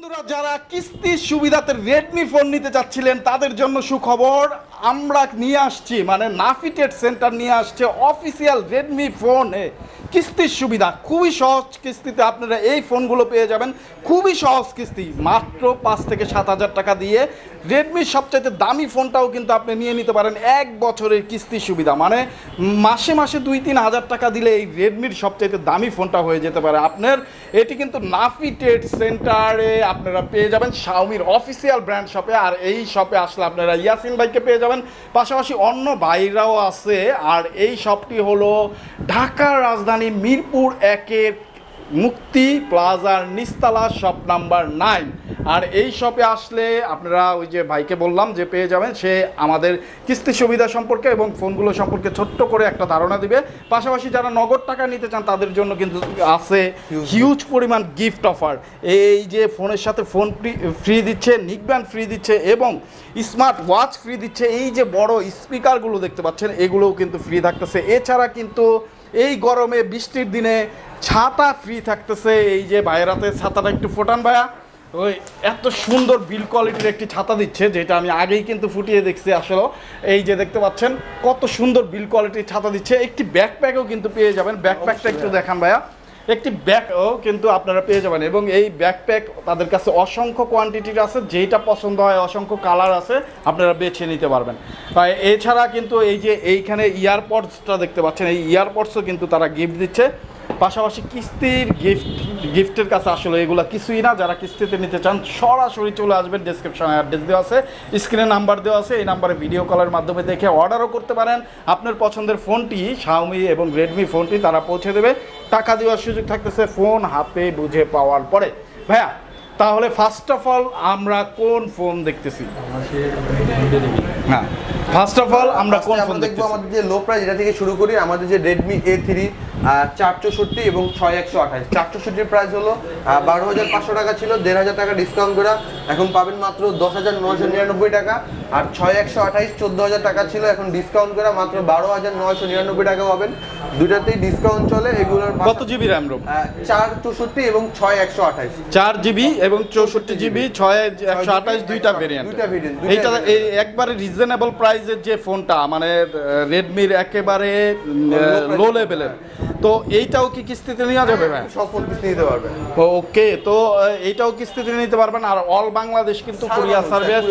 বন্ধুরা, যারা কিস্তির সুবিধাতে রেডমি ফোন নিতে চাচ্ছিলেন, তাদের জন্য সুখবর, আমরা নিয়ে আসছি মানে নাফিটেড সেন্টার নিয়ে আসছে অফিসিয়াল রেডমি ফোনে কিস্তির সুবিধা। খুবই সহজ কিস্তিতে আপনারা এই ফোনগুলো পেয়ে যাবেন। খুবই সহজ কিস্তি, মাত্র পাঁচ থেকে সাত হাজার টাকা দিয়ে। রেডমির সবচাইতে দামি ফোনটাও কিন্তু আপনি নিয়ে নিতে পারেন এক বছরের কিস্তির সুবিধা। মানে মাসে মাসে দুই তিন হাজার টাকা দিলে এই রেডমির সবচাইতে দামি ফোনটা হয়ে যেতে পারে। আপনার, এটি কিন্তু নাফিটেড সেন্টারে আপনারা পেয়ে যাবেন শাওমির অফিসিয়াল ব্র্যান্ড শপে আর এই শপে আসলে আপনারা ইয়াসিন ভাইকে পেয়ে যাবেন। পাশাপাশি অন্য বাইরাও আছে। আর এই শপটি হলো ঢাকার রাজধানী মিরপুর একের মুক্তি প্লাজার নিস্তালা শপ নাম্বার নাইন। আর এই শপে আসলে আপনারা ওই যে ভাইকে বললাম যে পেয়ে যাবেন সে আমাদের কিস্তি সুবিধা সম্পর্কে এবং ফোনগুলো সম্পর্কে ছোট্ট করে একটা ধারণা দিবে। পাশাপাশি যারা নগদ টাকা নিতে চান তাদের জন্য কিন্তু আছে হিউজ পরিমাণ গিফট অফার এই যে ফোনের সাথে ফোন ফ্রি দিচ্ছে নিকব্যান্ড ফ্রি দিচ্ছে এবং স্মার্ট ওয়াচ ফ্রি দিচ্ছে এই যে বড় স্পিকারগুলো দেখতে পাচ্ছেন এগুলোও কিন্তু ফ্রি থাকতেছে। এছাড়া কিন্তু এই গরমে বৃষ্টির দিনে ছাতা ফ্রি থাকতেছে। এই যে বাইরাতে ছাতাটা একটু ফোটান ভাইয়া। ওই এত সুন্দর বিল কোয়ালিটির একটি ছাতা দিচ্ছে যেটা আমি আগেই কিন্তু ফুটিয়ে দেখছি আসলে। এই যে দেখতে পাচ্ছেন কত সুন্দর বিল কোয়ালিটির ছাতা দিচ্ছে। একটি ব্যাকপ্যাকও কিন্তু পেয়ে যাবেন। ব্যাকপ্যাকটা একটু দেখান ভাইয়া। একটি ব্যাগও কিন্তু আপনারা পেয়ে যাবেন। এবং এই ব্যাকপ্যাক তাদের কাছে অসংখ্য কোয়ান্টিটির আছে, যেইটা পছন্দ হয়, অসংখ্য কালার আছে, আপনারা বেছে নিতে পারবেন। এছাড়া কিন্তু এই যে এইখানে ইয়ারপডসটা দেখতে পাচ্ছেন, এই ইয়ারপডসও কিন্তু তারা গিফট দিচ্ছে। পাশাপাশি কিস্তির গিফট গিফটের কাছে আসলে এগুলো কিছুই না। যারা কিস্তিতে নিতে চান সরাসরি চলে আসবেন ডিসক্রিপশনে অ্যাড্রেস দেওয়া আছে স্ক্রিনে নাম্বার দেওয়া আছে এই নাম্বারে ভিডিও কলের মাধ্যমে দেখে অর্ডারও করতে পারেন। আপনার পছন্দের ফোনটি শাওমি এবং রেডমি ফোনটি তারা পৌঁছে দেবে। টাকা দেওয়ার সুযোগ থাকতেছে ফোন হাতে বুঝে পাওয়ার পরে। ভাইয়া তাহলে ফার্স্ট অফ অল আমরা কোন ফোন দেখতেছি? হ্যাঁ। ফার্স্ট অফ অল আমরা কোন ফোন দেখব আমাদের যে লো প্রাইস এটা থেকে শুরু করি আমাদের যে থ্রি চার চৌষট্টি এবং ছয় একশো আঠাশ। চার চৌষট্টির প্রাইস হলো আহ, বারো হাজার পাঁচশো টাকা ছিল দেড় হাজার টাকা ডিসকাউন্ট করে। এখন পাবেন মাত্র দশ হাজার নয়শো নিরানব্বই টাকা। আর ছয় একশো আঠাইশ চোদ্দ হাজার টাকা ছিল এখন ডিসকাউন্ট করে মাত্র বারো হাজার নয়শো নিরানব্বই টাকা পাবেন। দুটাতেই ডিসকাউন্ট চলে এগুলোর কত জিবি র্যাম রোম আহ, চার চৌষট্টি এবং ছয় একশো আঠাইশ চার জিবি এবং চৌষট্টি জিবি ছয় একশো আঠাশ দুইটা ভেরিয়েন্ট দুইটা দুইটা এইটা এই একবারে রিজনেবল প্রাইসের যে ফোনটা মানে রেডমির একেবারে লো লেভেলের তো এইটাও কি কিস্তিতে নেওয়া যাবে ভাই? সব ফোন কিস্তি নিতে পারবেন ওকে তো এইটাও কিস্তিতে নিতে পারবেন। আর অল বাংলাদেশ কিন্তু কুরিয়ার সার্ভিস।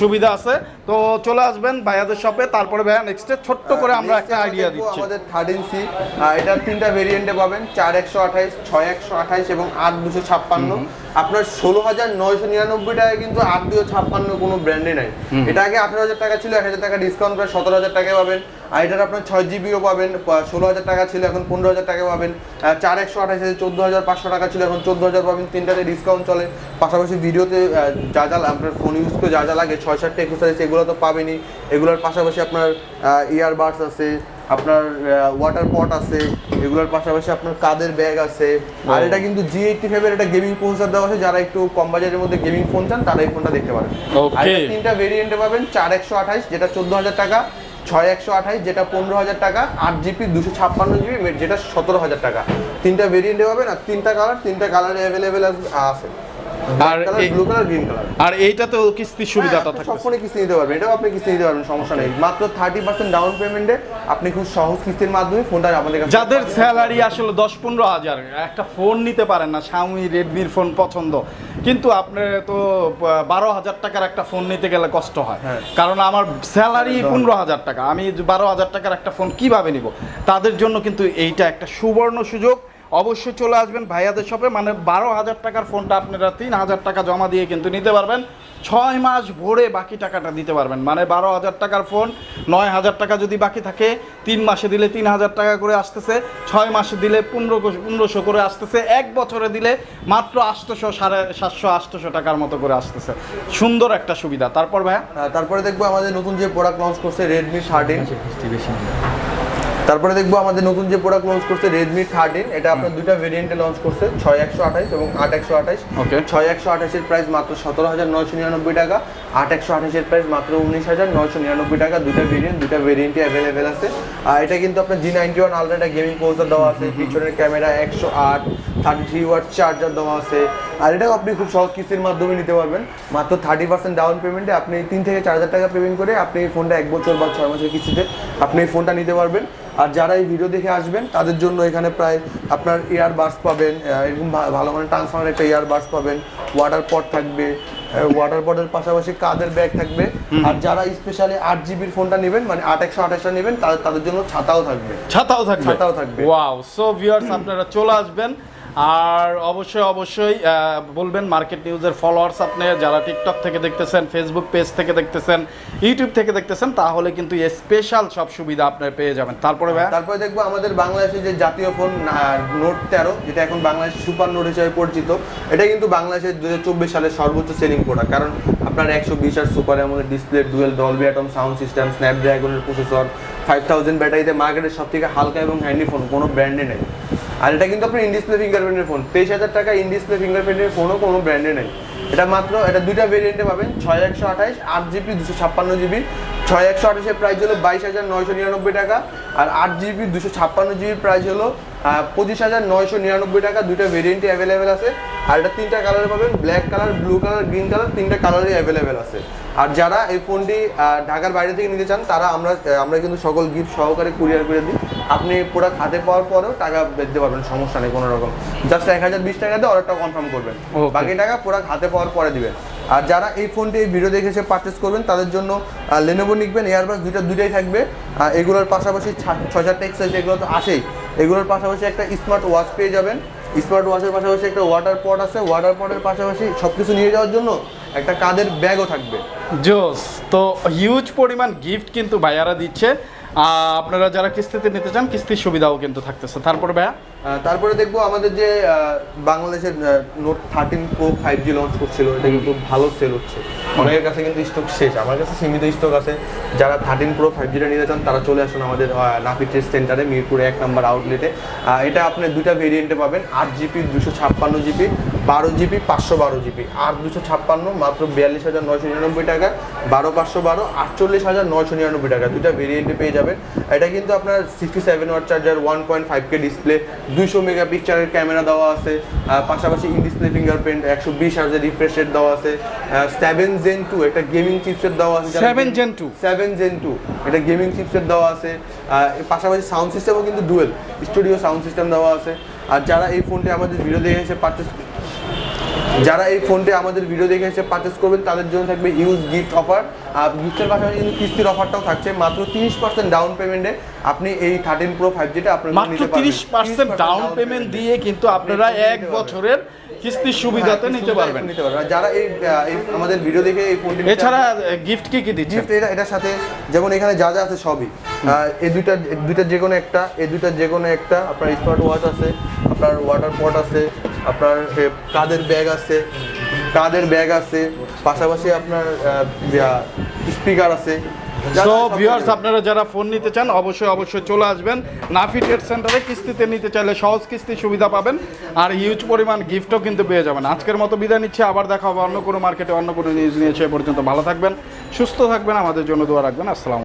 সুবিধা আছে। তো চলে আসবেন ভাইয়াদের শপে। তারপরে ভাইয়া নেক্সটে ছোট্ট করে আমরা একটা আইডিয়া দিচ্ছি। আমাদের থার্টিন সি এটার তিনটা ভেরিয়েন্টে পাবেন। চার একশো আঠাইশ ছয় একশো আঠাইশ এবং আট দুশো ছাপ্পান্ন। আপনার ষোলো হাজার নয়শো নিরানব্বই টাকায় কিন্তু আট দুশো ছাপ্পান্ন কোনো ব্র্যান্ডে নাই। এটা আগে আঠারো হাজার টাকা ছিল এক হাজার টাকা ডিসকাউন্ট করে সতেরো হাজার টাকায় পাবেন। আর এটার আপনার ছয় জিবিও পাবেন ষোলো হাজার টাকা ছিল এখন পনেরো হাজার টাকা পাবেন। চার একশো আঠাইশ চোদ্দ হাজার পাঁচশো টাকা ছিল এখন চোদ্দ হাজার পাবেন। তিনটাতে ডিসকাউন্ট চলে। পাশাপাশি ভিডিওতে যা যা আপনার ফোন ইউজ করে যা যা লাগে ছয় সাতটা একুশ আছে এগুলো তো পাবেনই। এগুলোর পাশাপাশি আপনার ইয়ারবাডস আছে আপনার ওয়াটার পট আছে এগুলোর পাশাপাশি আপনার কাদের ব্যাগ আছে। আর এটা কিন্তু জি এইটটি ফাইভের একটা গেমিং প্রসেসর দেওয়া আছে যারা একটু কম বাজারের মধ্যে গেমিং ফোন চান তারা এই ফোনটা দেখতে পারেন। আর তিনটা ভেরিয়েন্টে পাবেন চার একশো আঠাশ যেটা চোদ্দ হাজার টাকা ছয় একশো আঠাইশ যেটা পনেরো হাজার টাকা আট জিবি দুশো ছাপ্পান্ন জিবি যেটা সতেরো হাজার টাকা। তিনটা ভেরিয়েন্টে পাবেন আর তিনটা কালার তিনটা কালার অ্যাভেলেবেল আছে। আর ব্লু কালার গ্রিন কালার আর এইটাতেও কিস্তির সুবিধাটা হ্যাঁ, সব থাকবে কিস্তি নিতে পারবেন এটাও আপনি কিস্তি নিতে পারবেন সমস্যা নেই। মাত্র থার্টি পার্সেন্ট ডাউন পেমেন্টে আপনি খুব সহজ কিস্তির মাধ্যমে ফোনটা আমাদের কাছে যাদের স্যালারি আসলে দশ পনেরো হাজার একটা ফোন নিতে পারেন না শাওমি রেডমির ফোন পছন্দ। কিন্তু আপনার তো বারো হাজার টাকার একটা ফোন নিতে গেলে কষ্ট হয়। হ্যাঁ। কারণ আমার স্যালারি পনেরো হাজার টাকা। আমি বারো হাজার টাকার একটা ফোন কীভাবে নিব? তাদের জন্য কিন্তু এইটা একটা সুবর্ণ সুযোগ। অবশ্যই চলে আসবেন ভাইয়াদের শপে মানে বারো হাজার টাকার ফোনটা আপনারা তিন হাজার টাকা জমা দিয়ে কিন্তু নিতে পারবেন। ছয় মাস ভরে বাকি টাকাটা দিতে পারবেন। মানে বারো হাজার টাকার ফোন নয় হাজার টাকা যদি বাকি থাকে তিন মাসে দিলে তিন হাজার টাকা করে আসতেছে ছয় মাসে দিলে পনেরো পনেরোশো করে আসতেছে এক বছরে দিলে মাত্র আটশোশো সাড়ে সাতশো আটশোশো টাকার মতো করে আসতেছে। সুন্দর একটা সুবিধা। তারপর ভাইয়া? হ্যাঁ, তারপরে দেখব আমাদের নতুন যে প্রোডাক্ট লঞ্চ করছে রেডমি থার্টিন তারপরে দেখব আমাদের নতুন যে প্রোডাক্ট লঞ্চ করছে রেডমি থার্টিন এটা আপনার দুইটা ভেরিয়েন্টে লঞ্চ করছে ছয় একশো আঠাইশ এবং আট একশো Okay. ছয় একশো আঠাশের প্রাইস মাত্র সতেরো হাজার নয়শো নিরানব্বই টাকা আট একশো আঠাশের প্রাইস মাত্র উনিশ হাজার নয়শো নিরানব্বই টাকা। দুইটা ভেরিয়েন্ট দুইটা ভেরিয়েন্টই অ্যাভেলেবেল আছে। আর এটা কিন্তু আপনার G ninety one ultra gaming poster দেওয়া আছে পিছনের ক্যামেরা একশো আট থার্টি থ্রি ওয়াট চার্জার দেওয়া আছে। আর এটাও আপনি খুব সহজ কিস্তির মাধ্যমে নিতে পারবেন। মাত্র থার্টি পার্সেন্ট ডাউন পেমেন্টে আপনি তিন থেকে চার হাজার টাকা পেমেন্ট করে আপনি এই ফোনটা এক বছর বা ছয় মাসের কিস্তিতে আপনি এই ফোনটা নিতে পারবেন। আর যারা এই ভিডিও দেখে আসবেন তাদের জন্য এখানে প্রায় আপনার এয়ার বাস পাবেন এরকম ভালো মানে ট্রান্সফার একটা এয়ার বাস পাবেন ওয়াটার পট থাকবে ওয়াটার পটের পাশাপাশি কাদের ব্যাগ থাকবে আর যারা স্পেশালি আট জিবির ফোনটা নেবেন মানে আট একশো আঠাশটা নেবেন তাদের তাদের জন্য ছাতাও থাকবে। ছাতাও থাকবে। ছাতাও থাকবে। ওয়াও সো ভিউয়ার্স আপনারা চলে আসবেন। আর অবশ্যই অবশ্যই বলবেন মার্কেট নিউজের ফলোয়ার্স আপনি, যারা টিকটক থেকে দেখতেছেন ফেসবুক পেজ থেকে দেখতেছেন ইউটিউব থেকে দেখতেছেন, তাহলে কিন্তু স্পেশাল সব সুবিধা আপনারা পেয়ে যাবেন। তারপরে তারপরে দেখব আমাদের বাংলাদেশে যে জাতীয় ফোন নোট তেরো, যেটা এখন বাংলাদেশ সুপার নোট হিসেবে পরিচিত, এটা কিন্তু বাংলাদেশের দু হাজার সালের সর্বোচ্চ সেলিং প্রোডাক্ট কারণ আপনার একশো বিশ আর সুপার আমাদের display dual Dolby Atmos sound system স্ন্যাপড্রাগনের processor five thousand ব্যাটারিতে মার্কেটের সব থেকে হালকা এবং হ্যান্ডি ফোন কোনো ব্র্যান্ডে নেই। আর এটা কিন্তু আপনার ইনডিসপ্লে ফিঙ্গারপ্রিন্টের ফোন তেইশ হাজার টাকা ইনডিসপ্লে ফিঙ্গারপ্রিন্টের ফোনও কোনো ব্র্যান্ডে নেই। এটা মাত্র, এটা দুইটা ভেরিয়েন্টে পাবেন, ছয় একশো আঠাইশ আট জিবি, দুশো ছাপ্পান্ন জিবি। ছয় একশো আঠাশের প্রাইস হলো বাইশ হাজার নয়শো নিরানব্বই টাকা আর আট জিবি, দুশো ছাপ্পান্ন জিবির প্রাইস হলো পঁচিশ হাজার নয়শো নিরানব্বই টাকা। দুইটা ভেরিয়েন্টই অ্যাভেলেবেল আছে। আর এটা তিনটা কালার পাবেন black colour blue colour green colour তিনটা কালারই অ্যাভেলেবেল আছে। আর যারা এই ফোনটি ঢাকার বাইরে থেকে নিতে চান, তারা আমরা আমরা কিন্তু সকল গিফট সহকারে কুরিয়ার করে দিই। আপনি প্রোডাক্ট হাতে পাওয়ার পরেও টাকা দিতে পারবেন সমস্যা নেই কোনো রকম। জাস্ট এক হাজার বিশ টাকা দিয়ে অর্ডারটা কনফার্ম করবেন. বাকি টাকা প্রোডাক্ট হাতে পাওয়ার পরে দিবেন। আর যারা এই ফোনটি এই ভিডিও দেখে এসে পারচেস করবেন তাদের জন্য লেনোভো নিকবেন এয়ারবাস দুইটা দুইটাই থাকবে। এগুলোর পাশাপাশি ছা- ছয় চারটে এক্সাইজ এগুলো তো আসেই এগুলোর পাশাপাশি একটা স্মার্ট ওয়াচ পেয়ে যাবেন। স্মার্ট ওয়াচের পাশাপাশি একটা ওয়াটার পট আছে। ওয়াটার পটের পাশাপাশি সব কিছু নিয়ে যাওয়ার জন্য একটা কাদের ব্যাগও থাকবে। জোস তো হিউজ পরিমাণ গিফট কিন্তু ভাইয়ারা দিচ্ছে। আপনারা যারা কিস্তিতে নিতে চান কিস্তির সুবিধাও কিন্তু থাকতেছে। তারপরে ভাইয়া? তারপরে দেখব আমাদের যে বাংলাদেশের note thirteen pro five G launch করছিল এটা কিন্তু ভালো সেল হচ্ছে। অনেকের কাছে কিন্তু স্টক শেষ। আমার কাছে সীমিত স্টক আছে। যারা থার্টিন প্রো ফাইভ জিটা নিতে চান তারা চলে আসুন আমাদের নাফি ট্রেড সেন্টারে মিরপুরে এক নম্বর আউটলেটে এটা আপনি দুইটা ভেরিয়েন্টে পাবেন। আট জিবি দুশো ছাপ্পান্ন জিবি বারো জিবি পাঁচশো বারো জিবি। আর দুশো ছাপ্পান্ন মাত্র বিয়াল্লিশ হাজার নয়শো নিরানব্বই টাকা। বারো পাঁচশো বারো আটচল্লিশ হাজার নয়শো নিরানব্বই টাকা। দুইটা ভেরিয়েন্টে পেয়ে যাবেন। এটা কিন্তু আপনার sixty seven watt charger one point five K display দুইশো মেগাপিক্সেলের ক্যামেরা দেওয়া আছে। পাশাপাশি ইন ডিসপ্লে ফিঙ্গারপ্রিন্ট একশো বিশ হাজার রিফ্রেশ রেট দেওয়া আছে। সেভেন জেন টু একটা গেমিং চিপসেট দেওয়া আছে seven gen two seven gen two এটা গেমিং চিপসেট দেওয়া আছে। পাশাপাশি সাউন্ড সিস্টেমও কিন্তু ডুয়েল স্টুডিও সাউন্ড সিস্টেম দেওয়া আছে। আর যারা এই ফোনটি আমাদের ভিডিও দেখে এসে পারচেস যারা এই ফোনটি আমাদের ভিডিও দেখে এসে পারচেস করবেন তাদের জন্য থাকবে ইউজ গিফট অফার আর গিফটের পাশাপাশি কিন্তু কিস্তির অফারটাও থাকছে মাত্র তিরিশ পার্সেন্ট ডাউন পেমেন্টে আপনি এই থার্টিন প্রো ফাইভ জিটা আপনার মাত্র তিরিশ পার্সেন্ট ডাউন পেমেন্ট দিয়ে কিন্তু আপনারা এক বছরের কিস্তির সুবিধাতে নিতে পারবেন। নিতে পারবেন। যারা এই আমাদের ভিডিও দেখে এই ফোনটি এছাড়া গিফট কি কি দিচ্ছে গিফট এটা এটার সাথে যেমন এখানে যা যা আছে সবই। এই দুইটা দুইটা যে কোনো একটা এই দুইটা যে কোনো একটা আপনার স্মার্ট ওয়াচ আছে আপনার ওয়াটার পট আছে আপনার এ, কাঁধের ব্যাগ আছে? কাঁধের ব্যাগ আছে? পাশাপাশি আপনার স্পিকার আছে। সো ভিউয়ার্স আপনারা যারা ফোন নিতে চান অবশ্যই অবশ্যই চলে আসবেন। নাফি ট্রেড সেন্টারে কিস্তিতে নিতে চাইলে সহজ কিস্তির সুবিধা পাবেন। আর হিউজ পরিমাণ গিফটও কিন্তু পেয়ে যাবেন। আজকের মতো বিদায় নিচ্ছে। আবার দেখা হবে অন্য কোনো মার্কেটে অন্য কোনো নিউজ নিয়ে সে পর্যন্ত। ভালো থাকবেন সুস্থ থাকবেন। আমাদের জন্য দোয়া রাখবেন। আসসালাম